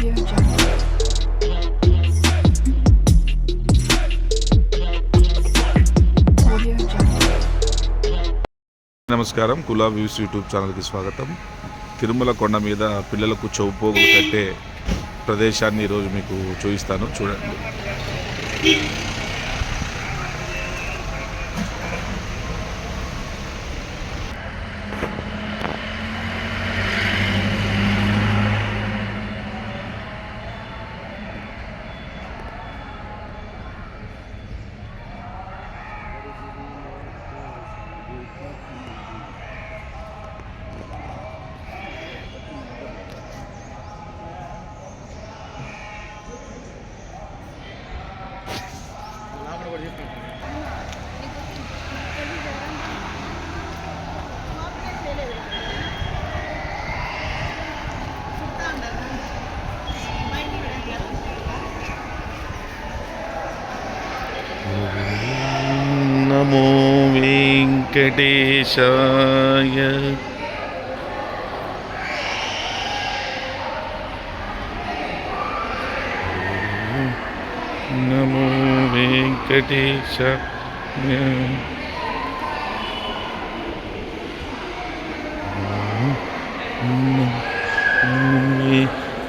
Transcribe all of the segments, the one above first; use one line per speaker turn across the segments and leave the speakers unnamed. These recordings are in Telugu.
నమస్కారం. కులా వ్యూస్ యూట్యూబ్ ఛానల్కి స్వాగతం. తిరుమల కొండ మీద పిల్లలకు చౌపోగులు కట్టే ప్రదేశాన్ని ఈరోజు మీకు చూపిస్తాను. చూడండి. வெங்கடேஷாய நமோ வெங்கடேஷாய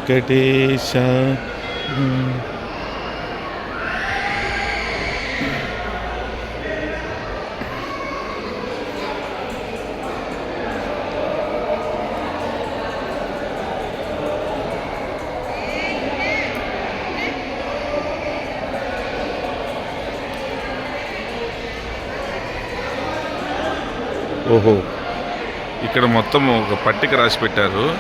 வெங்கடேஷா ఓహో. ఇక్కడ మొత్తం ఒక పట్టిక రాసి పెట్టారు.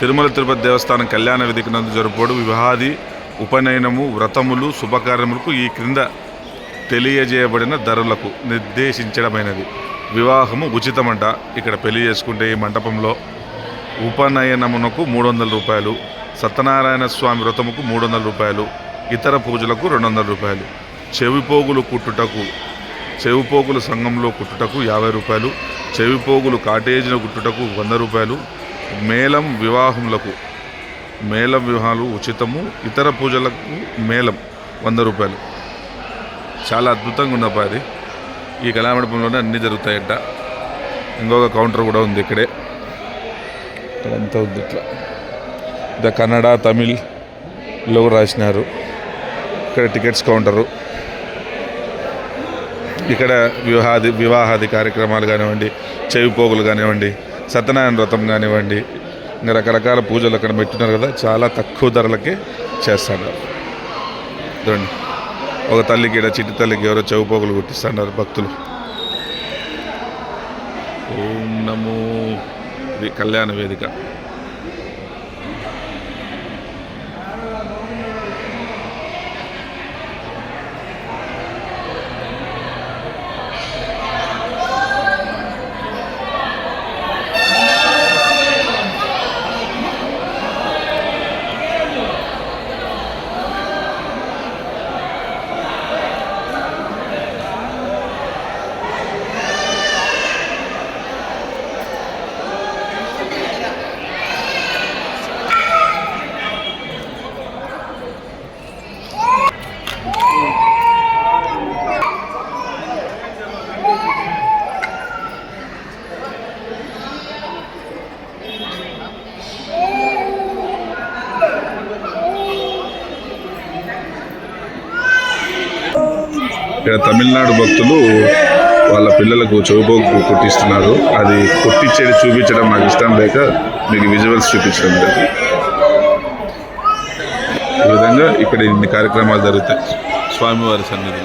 తిరుమల తిరుపతి దేవస్థానం కళ్యాణ విధికి నందు జరుపుకోడు. వివాహాది ఉపనయనము వ్రతములు శుభకార్యములకు ఈ క్రింద తెలియజేయబడిన ధరలకు నిర్దేశించడమైనది. వివాహము ఉచితమంట. ఇక్కడ పెళ్ళి చేసుకుంటే ఈ మంటపంలో ఉపనయనమునకు మూడు వందల రూపాయలు సత్యనారాయణ స్వామి వ్రతముకు మూడు వందల రూపాయలు ఇతర పూజలకు రెండు వందల రూపాయలు. చెవిపోగులు కుట్టుటకు చెవిపోగుల సంఘంలో కుట్టుటకు యాభై రూపాయలు చెవిపోగులు కాటేజీన కుట్టుటకు వంద రూపాయలు మేళం వివాహములకు మేళం వివాహాలు ఉచితము ఇతర పూజలకు మేళం వంద రూపాయలు. చాలా అద్భుతంగా ఉందప్ప అది ఈ కళామండపంలోనే అన్నీ జరుగుతాయంట. ఇంకొక కౌంటర్ కూడా ఉంది ఇక్కడే. ఇక్కడంతా ఉంది ఇట్లా. ద కన్నడ తమిళ్ళో రాసినారు. ఇక్కడ టికెట్స్ కౌంటరు. ఇక్కడ వివాహాది వివాహాది కార్యక్రమాలు కానివ్వండి చెవి పోగులు కానివ్వండి సత్యనారాయణ వ్రతం కానివ్వండి ఇంకా రకరకాల పూజలు అక్కడ పెట్టినారు కదా చాలా తక్కువ ధరలకే చేస్తున్నారు. చూడండి ఒక తల్లికి ఇక్కడ చిట్టి తల్లికి ఎవరో చెవి పోగులు కుట్టిస్తున్నారు భక్తులు. ఓం నమో ఇది కళ్యాణ వేదిక. ఇక్కడ తమిళనాడు భక్తులు వాళ్ళ పిల్లలకు చౌపోగు కుట్టిస్తున్నారు. అది కుట్టించేది చూపించడం నాకు ఇష్టం లేక మీకు విజువల్స్ చూపించడం లేదు. ఈ విధంగా ఇక్కడ ఇన్ని కార్యక్రమాలు జరుగుతాయి. స్వామివారి సన్నిధి